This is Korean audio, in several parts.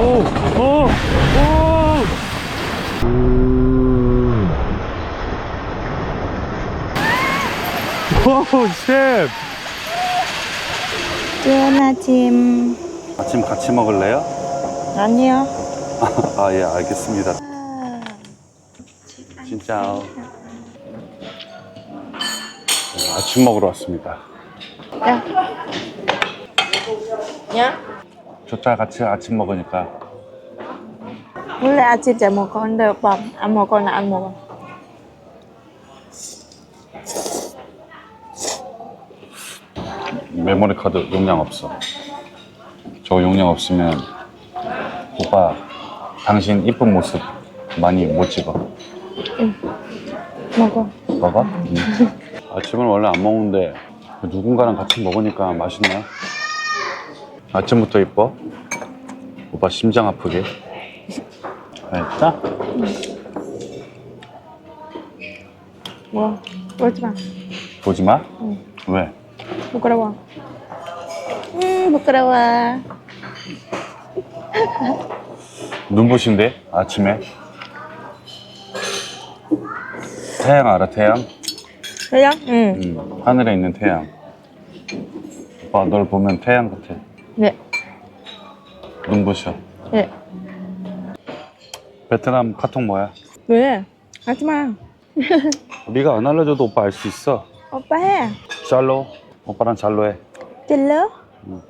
오, 오, 오. 오, 셰프. 좋은 아침. 아침 같이 먹을래요? 아니요. 아, 예, 알겠습니다. 진짜. 네, 아침 먹으러 왔습니다. 야. 야. 좋다, 같이 아침 먹으니까. 원래 아침 잘 먹어. 근데 오빠 안 먹어. 나 안 먹어. 메모리 카드 용량 없어. 저 용량 없으면 오빠 당신 이쁜 모습 많이 못 찍어. 먹어. 먹어? 응. 아침을 원래 안 먹는데 누군가랑 같이 먹으니까 맛있네. 아침부터 이뻐? 오빠 심장 아프게. 알겠다? 뭐? 그러지 마. 보지 마. 응. 왜? 부끄러워. 음, 부끄러워. 눈부신데 아침에. 태양 알아 태양? 그래요? 응. 응. 하늘에 있는 태양. 오빠 널 보면 태양 같아. 네. 눈부셔. 네. 베트남 카톡 뭐야? 왜? 하지 마. 네가 안 알려줘도 오빠 알 수 있어. 오빠 해. 잘로. 오빠랑 잘로 해. 찔러? 응.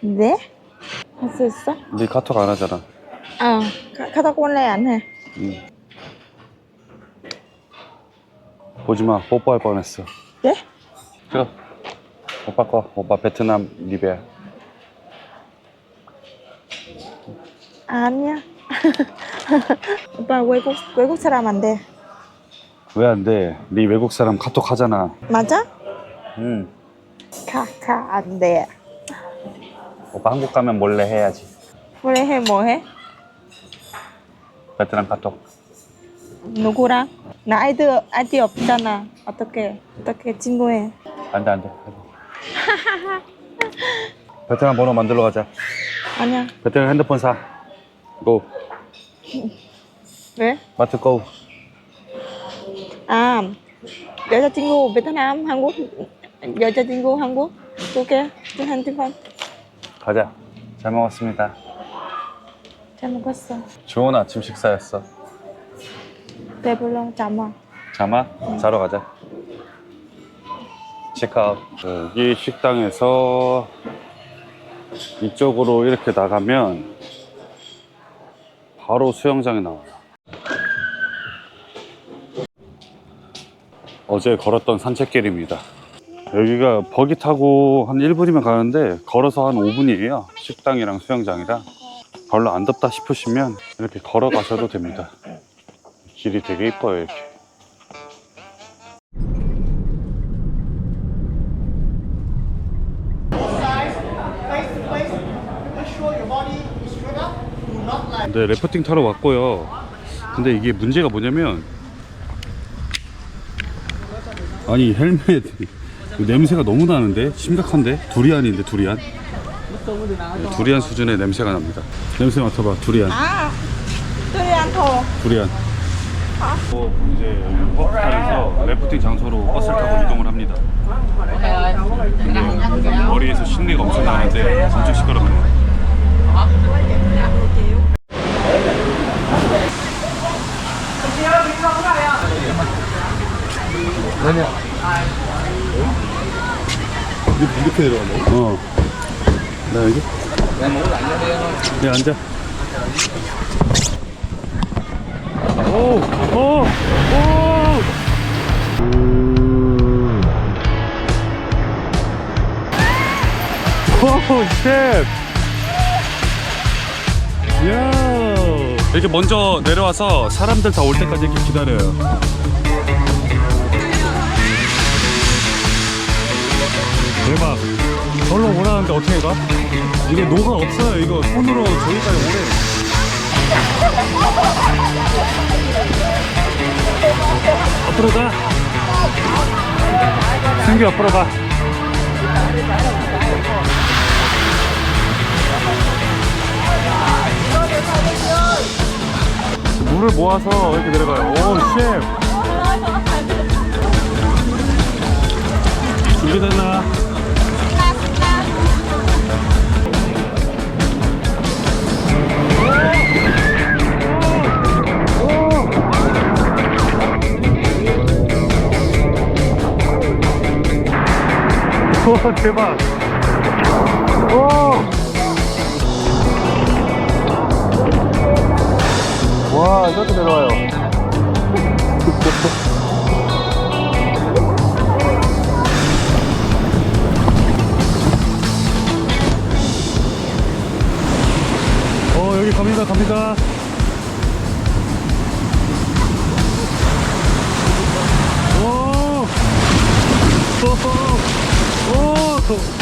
네? 할 수 있어? 네 카톡 안 하잖아. 어. 카- 카톡 원래 안 해. 응. 보지 마. 뽀뽀할 뻔했어. 네? 저 오빠 거. 오빠 베트남 리베. 아니야. 오빠 외국 외국 사람 안 돼. 왜 안 돼? 네 외국 사람 카톡 하잖아. 맞아? 응. 카카 안 돼. 오빠 한국 가면 몰래 해야지. 원래 해 뭐 해? 베트남 카톡. 누구랑? 나 아이디 아이디 없잖아. 어떻게 어떻게 친구해? 안 돼, 안 돼. 베트남 번호 만들러 가자. 아니야. 베트남 핸드폰 사. 고. 왜? 마트 고. 아 여자친구 베트남 한국 여자친구 한국 두개 두 핸드폰 가자. 잘 먹었습니다. 잘 먹었어. 좋은 아침 식사였어. 배불러 잠아. 자마? 자러 가자. 체크아웃. 여기 식당에서 이쪽으로 이렇게 나가면 바로 수영장이 나와요. 어제 걸었던 산책길입니다. 여기가 버기 타고 한 1분이면 가는데 걸어서 한 5분이에요. 식당이랑 수영장이랑. 별로 안 덥다 싶으시면 이렇게 걸어 가셔도 됩니다. 길이 되게 이뻐요, 이렇게. 네, 래프팅 타러 왔고요. 근데 이게 문제가 뭐냐면 아니 헬멧 냄새가 너무 나는데 심각한데 두리안인데 두리안 네, 두리안 수준의 냄새가 납니다. 냄새 맡아봐 두리안 아 두리안 더. 두리안. 또 이제 버스에서 래프팅 장소로 버스를 타고 이동을 합니다. 근데 머리에서 신내가 엄청 나는데 엄청 시끄럽네요. 이렇게 내려가네. 어. 나 여기? 네, 앉아. 오! 오! 오! 오, 셰프! 야 이렇게 먼저 내려와서 사람들 다 올 때까지 이렇게 기다려요. 대박. 절로 오라는데 어떻게 가? 이게 노가 없어요. 이거 손으로 저기까지 오래. 앞으로 가. 승규 앞으로 가. 물을 모아서 이렇게 내려가요. 오, 셰프. 준비됐나? 와, 대박. 오! 와, 이렇게 내려와요. 갑니다, 갑니다. 오! 오! 오! 어,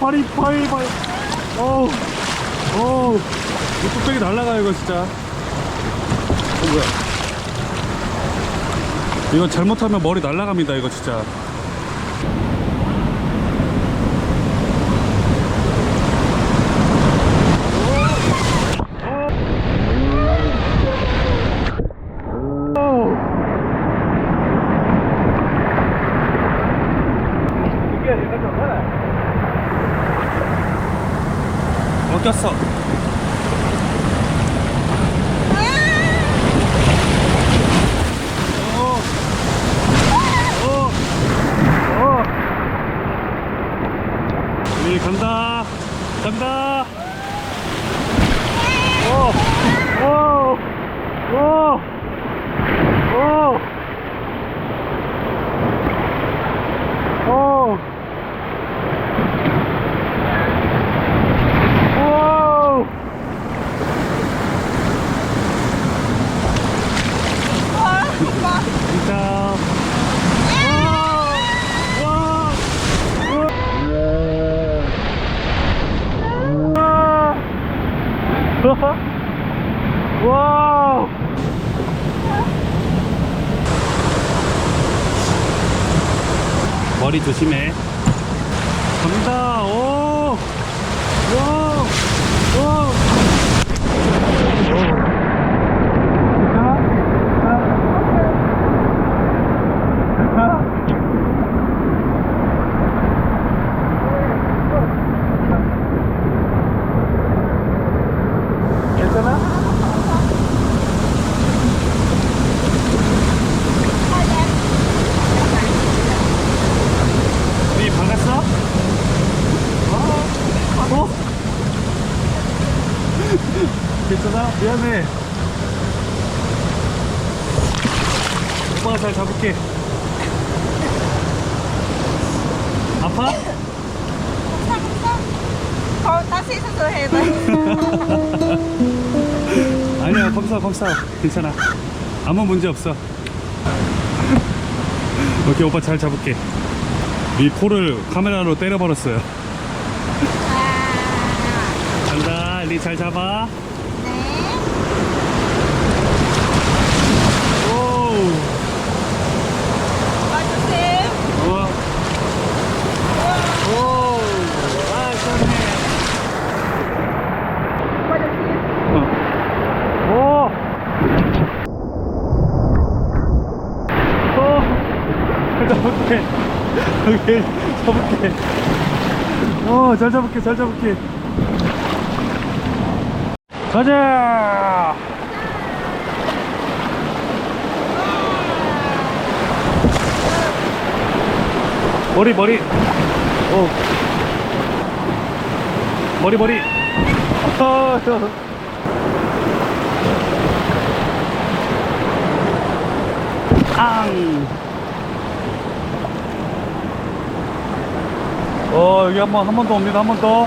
발이 발이 발이. 오. 오. 이 뚝배기 날라가요 이거 진짜. 어, 뭐야? 이거 잘못하면 머리 날라갑니다 이거 진짜. 엉켰어. 우리 간다. 간다. 오. 오. 오. 오. 오. 오. 진짜. 와. 와. 와. 머리 조심해. 갑니다. 오. 와. 와. 괜 아 미안해. 오빠가 잘 잡을게. 아파? 거 다시 있어서 해. 아니야 검사 검사. 괜찮아. 아무 문제 없어. 오케이 오빠 잘 잡을게. 이 코를 카메라로 때려버렸어요. 아, 간다. 니잘 잡아. 어, 잘 잡을게, 잘 잡을게. 가자! 머리, 머리. 어. 머리, 머리. 아, 앙. 어, 여기 한 번, 한 번 더 옵니다. 한 번 더.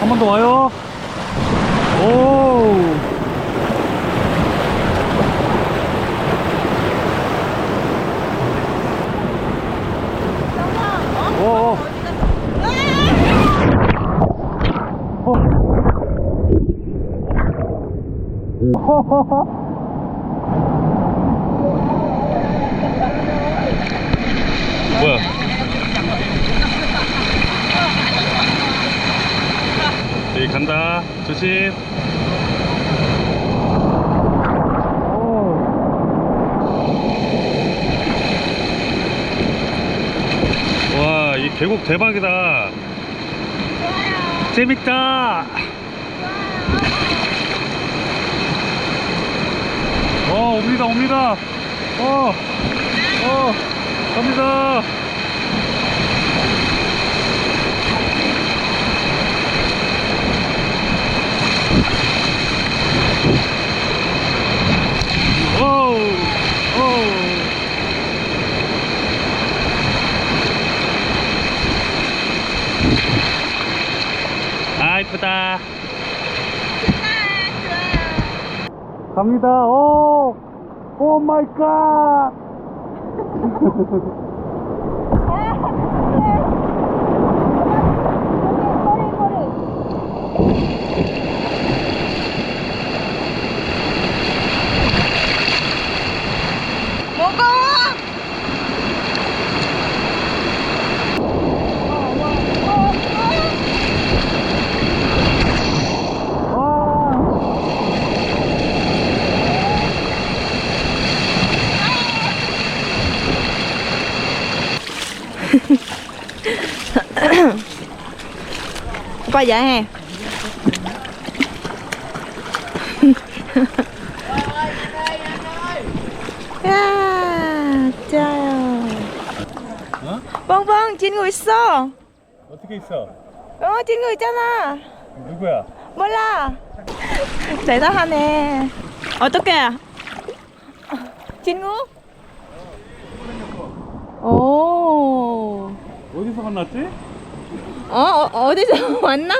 한 번 더 와요. 오. 오. 오. 어. 뭐야? 여기 간다. 조심. 와, 이 계곡 대박이다. 재밌다. 어, 옵니다, 옵니다. 어, 어, 갑니다. 오우, 오우. 아, 이쁘다. 갑니다. 오, 오 마이 갓. 먹어 Dạ hè 야, 짜요. 어? 뻥뻥 친구 있어. 어떻게 있어? 어, 친구 있잖아. 누구야? 몰라. 대단하네. 어떻게? 친구? Ồ. 어디서 만났지? Ờ, ờ, 어디서 왔나?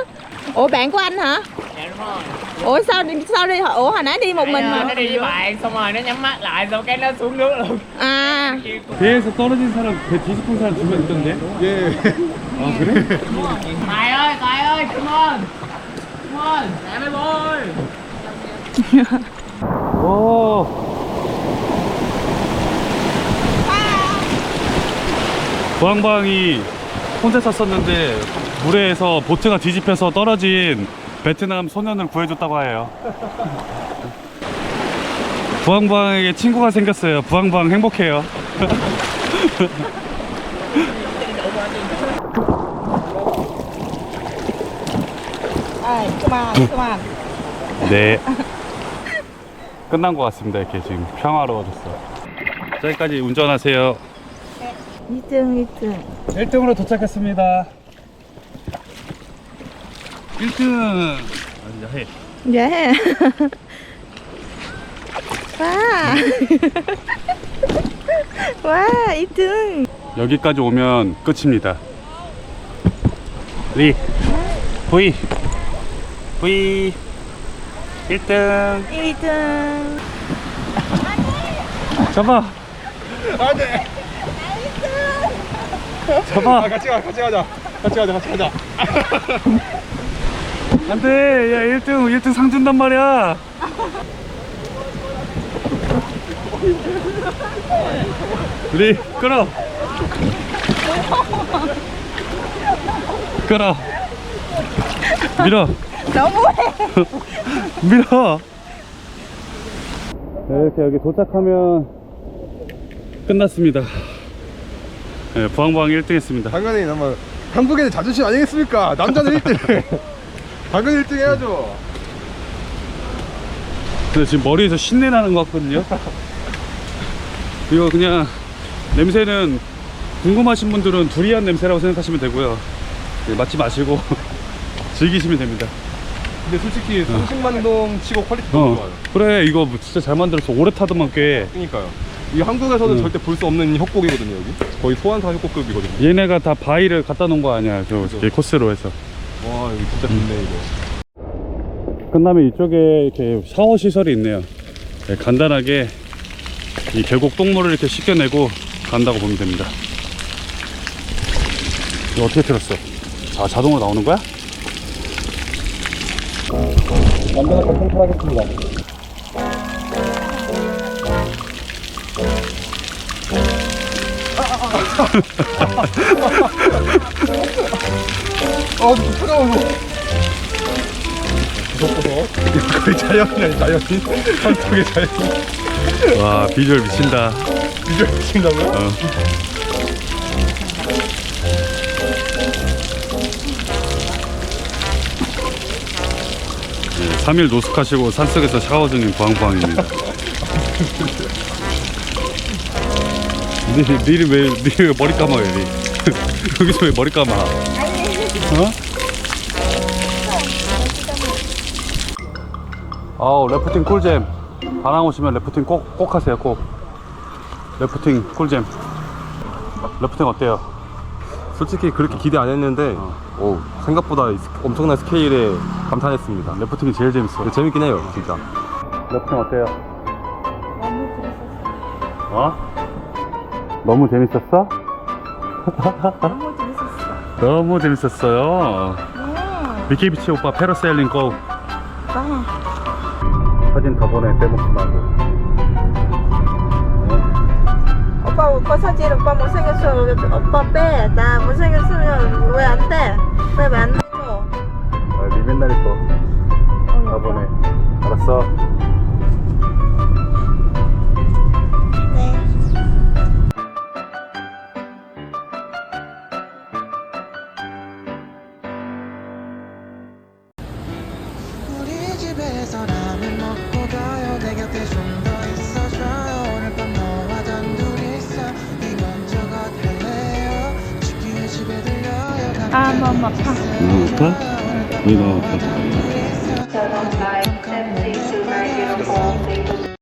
Ủa bạn của anh hả? Dạ đúng rồi Ủa sao đi sao đi? Ủa hồi nãy đi một mình Nãy, mà. nó đi với bạn xong rồi nó nhắm mắt lại xong cái nó xuống nước luôn À, 배에서 떨어진 사람, 배 뒤집힌 사람 두 명 있던데? 예. 아, 그래? Tài ơi Tài ơi come on come on mẹ mới bơi 오. 부항방이 혼자 샀었는데 물에서 보트가 뒤집혀서 떨어진 베트남 소년을 구해줬다고 해요. 부항방에게 친구가 생겼어요. 부항방 행복해요. à, 그만, 그만. 네. 끝난 것 같습니다. 이렇게 지금 평화로워졌어. 저기까지 운전하세요. 2등, 2등. 1등으로 도착했습니다. 1등. 해. 예. 와. 와 2등 여기까지 오면 끝입니다. 리, V, V, 1등. 1등 잡아, 안 돼. 잡아. 아 같이 가 같이 가자. 같이 가자 같이 가자. 안 돼. 야, 1등, 1등 상 준단 말이야. 리, 끌어. 끌어. 밀어. 너무해 밀어. 네, 이렇게 여기 도착하면 끝났습니다. 네, 부항부항 1등 했습니다. 당연히 아마 한국에는 자존심 아니겠습니까? 남자는 1등. 당연히 1등 해야죠. 근데 지금 머리에서 신내 나는 것 같거든요. 이거 그냥 냄새는 궁금하신 분들은 두리안 냄새라고 생각하시면 되고요. 네, 맡지 마시고 즐기시면 됩니다. 근데 솔직히 성심만동 치고 퀄리티 너무 어, 좋아요. 그래 이거 뭐 진짜 잘 만들어서 오래 타더만 꽤 그러니까요. 이 한국에서는 음. 절대 볼 수 없는 협곡이거든요 여기. 거의 소환사 협곡급이거든요. 얘네가 다 바위를 갖다 놓은 거 아니야. 이렇게 코스로 해서 와 여기 진짜 좋네 이거. 끝나면 이쪽에 이렇게 샤워 시설이 있네요 네, 간단하게 이 계곡 똥물을 이렇게 씻겨내고 간다고 보면 됩니다 이거 어떻게 틀었어? 아 자동으로 나오는 거야? 완전하게 통찰하겠습니다. 아, 좀 차가워. 무섭고서. 거의 자연이야, 자연인. 한국의 자연. 와 비주얼 미친다 비주얼 미친다고요? 어. 네, 3일 노숙하시고 산속에서 샤워 중인 부항부항입니다 니, 니를 왜, 니를 왜 머리 감아요, 니? 여기서 왜 머리 감아? 어? 아우, 래프팅 꿀잼. 반항 오시면 래프팅 꼭, 꼭 하세요, 꼭. 래프팅 꿀잼. 래프팅 어때요? 솔직히 그렇게 기대 안 했는데, 어. 오, 생각보다 엄청난 스케일에 감탄했습니다. 래프팅이 제일 재밌어. 근데 재밌긴 해요, 진짜. 래프팅 어때요? 어? 너무 재밌었어? 너무 재밌었어 너무 재밌었어요. 미키비치 오빠 패러세일링 고. 사진 더 보내 빼먹지 말고. 오빠 오빠 사진 오빠 못생겼어 오빠 빼 나 못생겼으면 왜 안 돼? 왜왜안 돼?